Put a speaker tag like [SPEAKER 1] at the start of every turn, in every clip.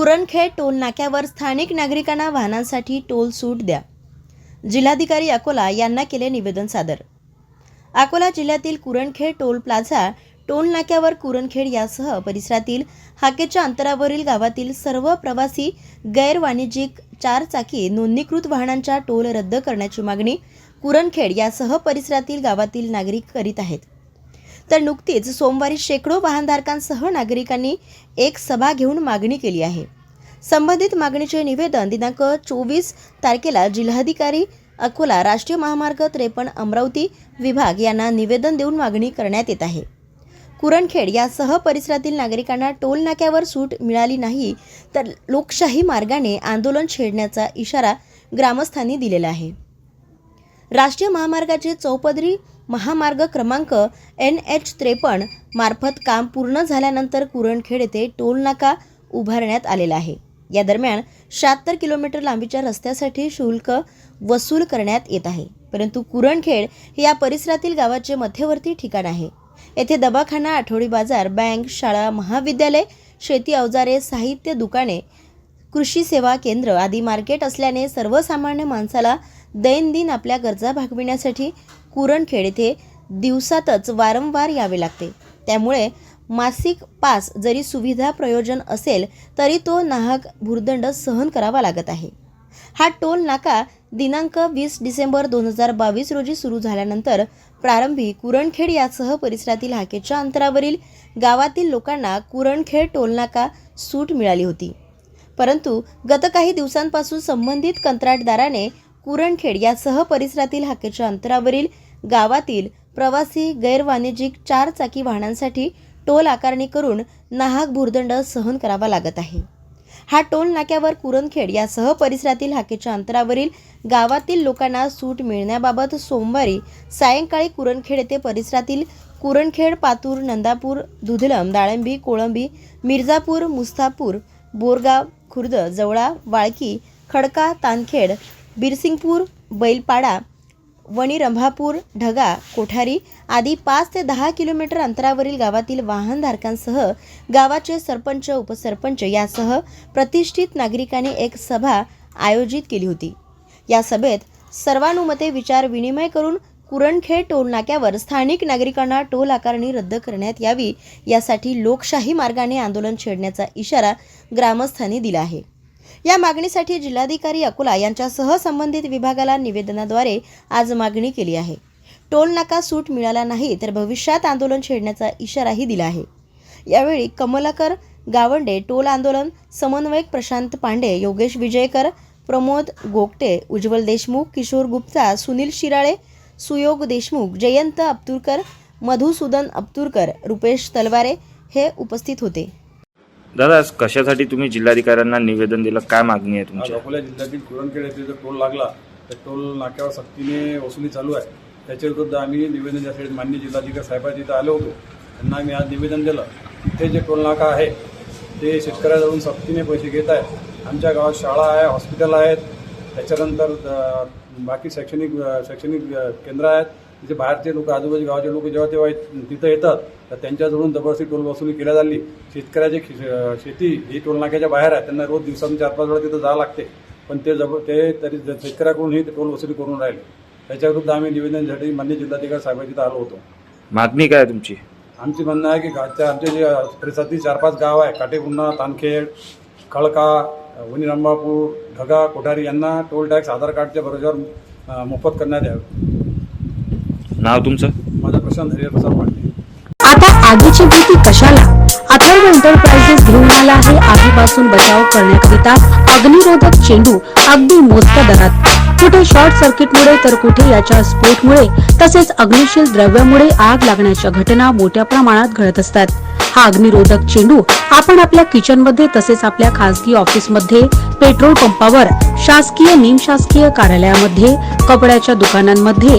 [SPEAKER 1] Kurankhed toll नाक्यावर स्थानिक नागरिकांना वाहनांसाठी टोल सूट द्या. जिल्हाधिकारी अकोला यांना केले निवेदन सादर. अकोला जिल्ह्यातील कुरणखेड टोल प्लाझा टोल नाक्यावर कुरणखेड यासह परिसरातील हाकेच्या अंतरावरील गावातील सर्व प्रवासी गैरवाणिज्यिक चारचाकी नोंदणीकृत वाहनांच्या टोल रद्द करण्याची मागणी कुरणखेड यासह परिसरातील गावातील नागरिक करीत आहेत. तर नुकतीच सोमवारी शेकडो वाहनधारकांसह नागरिकांनी एक सभा घेऊन मागणी केली आहे. संबंधित मागणीचे निवेदन दिनांक चोवीस तारखेला जिल्हाधिकारी अकोला राष्ट्रीय महामार्ग त्रेपन्न अमरावती विभाग यांना निवेदन देऊन मागणी करण्यात येत आहे. कुरणखेड यासह परिसरातील नागरिकांना टोल नाक्यावर सूट मिळाली नाही तर लोकशाही मार्गाने आंदोलन छेडण्याचा इशारा ग्रामस्थांनी दिलेला आहे. राष्ट्रीय महामार्गाचे चौपदरी महामार्ग क्रमांक एन एच त्रेपन्न मार्फत काम पूर्ण झाल्यानंतर कुरणखेड येथे टोल नाका उभारण्यात आलेला आहे. या दरम्यान शहात्तर किलोमीटर लांबीच्या रस्त्यासाठी शुल्क वसूल करण्यात येत आहे. परंतु कुरणखेड हे या परिसरातील गावाचे मध्यवर्ती ठिकाण आहे. येथे दवाखाना आठवडी बाजार बँक शाळा महाविद्यालय शेती अवजारे साहित्य दुकाने कृषी सेवा केंद्र आदी मार्केट असल्याने सर्वसामान्य माणसाला दैनंदिन आपल्या गरजा भागविण्यासाठी कुरणखेड येथे दिवसातच वारंवार यावे लागते. त्यामुळे मासिक पास जरी सुविधा प्रयोजन असेल तरी तो नाहक भुर्दंड सहन करावा लागत आहे. हा टोल नाका दिनांक वीस डिसेंबर दोन हजार बावीस रोजी सुरू झाल्यानंतर प्रारंभी कुरणखेड यासह परिसरातील हाकेच्या अंतरावरील गावातील लोकांना कुरणखेड टोलनाका सूट मिळाली होती. परंतु गत काही दिवसांपासून संबंधित कंत्राटदाराने कुरणखेड यासह परिसरातील हाकेच्या अंतरावरील गावातील प्रवासी गैरवाणिज्यिक चार चाकी वाहनांसाठी टोल आकारणी करून नाहक भूर्दंड सहन करावा लागत आहे. हा टोल नाक्यावर कुरणखेड यासह परिसरातील हाकेच्या अंतरावरील गावातील लोकांना सूट मिळण्याबाबत सोमवारी सायंकाळी कुरणखेड येथे परिसरातील कुरणखेड पातूर नंदापूर दुधलम दाळंबी कोळंबी मिर्झापूर मुस्तापूर बोरगाव खुर्द जवळा वाळकी खडका तानखेड बिरसिंगपूर बैलपाडा वणी रंभापूर ढगा कोठारी आदी पाच ते दहा किलोमीटर अंतरावरील गावातील वाहनधारकांसह गावाचे सरपंच उपसरपंच यासह प्रतिष्ठित नागरिकांनी एक सभा आयोजित केली होती. या सभेत सर्वानुमते विचार विनिमय करून कुरणखेड टोल नाक्यावर स्थानिक नागरिकांना टोल आकारणी रद्द करण्यात यावी यासाठी लोकशाही मार्गाने आंदोलन छेडण्याचा इशारा ग्रामस्थांनी दिला आहे. या मागणीसाठी जिल्हाधिकारी अकोला यांच्यासह संबंधित विभागाला निवेदनाद्वारे आज मागणी केली आहे. टोल नाका सूट मिळाला नाही तर भविष्यात आंदोलन छेडण्याचा इशाराही दिला आहे. यावेळी कमलाकर गावंडे टोल आंदोलन समन्वयक प्रशांत पांडे योगेश विजयकर प्रमोद गोगटे उज्ज्वल देशमुख किशोर गुप्ता सुनील शिराळे सुयोग देशमुख जयंत अब्तुरकर मधुसूदन अब्तुरकर रुपेश तलवारे हे उपस्थित होते.
[SPEAKER 2] दादा आज कशासाठी तुम्ही जिल्हाधिकाऱ्यांना निवेदन दिलं? काय मागणी आहे
[SPEAKER 3] आज
[SPEAKER 2] तुमची
[SPEAKER 3] अकोला जिल्ह्यातील कुरणखेड येथे जर टोल लागला तर टोल नाक्यावर सक्तीने वसुली चालू आहे. त्याच्याविरुद्ध आम्ही निवेदन द्यासाठी मान्य जिल्हाधिकारी साहेबांच्या तिथं आलो होतो. त्यांना आम्ही आज निवेदन दिलं. तिथे जे टोल नाका आहे ते शेतकऱ्याजवळून सक्तीने पैसे घेत आहेत. आमच्या गावात शाळा आहे हॉस्पिटल आहेत. त्याच्यानंतर अ, बाकी शैक्षणिक शैक्षणिक अ, केंद्र आहेत. तिथे बाहेरचे लोक आजूबाजू गावाचे लोक जेव्हा तेव्हा तिथं येतात तर त्यांच्याजवळून जबरदस्ती टोल वसुली केल्या झाली शेतकऱ्याची शेती ही टोल नाक्याच्या बाहेर आहे. त्यांना रोज दिवसातून चार पाच वेळा तिथं जावं लागते. पण ते जब ते तरी ज- शेतकऱ्याकडूनही ते टोल वसुली करून राहिले. त्याच्याविरुद्ध आम्ही निवेदनासाठी मान्य जिल्हाधिकारी साहेबांच्या इथं आलो होतो.
[SPEAKER 2] मागणी काय आहे तुमची?
[SPEAKER 3] आमची म्हणणं आहे की गावच्या आमचे जे परिसरातील चार पाच गाव आहे काटेपुन्हा तानखेड खळका वनी रंबापूर ढगा कोठारी यांना टोल टॅक्स आधार कार्डच्या बरोबर मोफत करण्यात यावे.
[SPEAKER 2] नाव तुमचं?
[SPEAKER 3] माझा प्रशांत हरिहरप्रसाद पांडे
[SPEAKER 4] आता आगीची भीती कशाला? अथर्व एंटरप्राइजेस घेऊन आला आहे आगीपासून बचाव करण्याकरिता अग्निरोधक चेंडू अगदी मोजक्या दरात. कुठे शॉर्ट सर्किटमुळे तर कुठे याच्या स्फोटमुळे तसेच अग्निशील द्रव्यामुळे आग लागण्याच्या घटना मोठ्या प्रमाणात घडत असतात. हा अग्निरोधक चेंडू आपण आपल्या किचनमध्ये तसेच आपल्या खासगी ऑफिसमध्ये पेट्रोल पंपावर शासकीय निमशासकीय कार्यालयामध्ये कपड्याच्या दुकानांमध्ये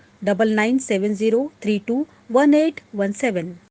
[SPEAKER 4] 9970321817.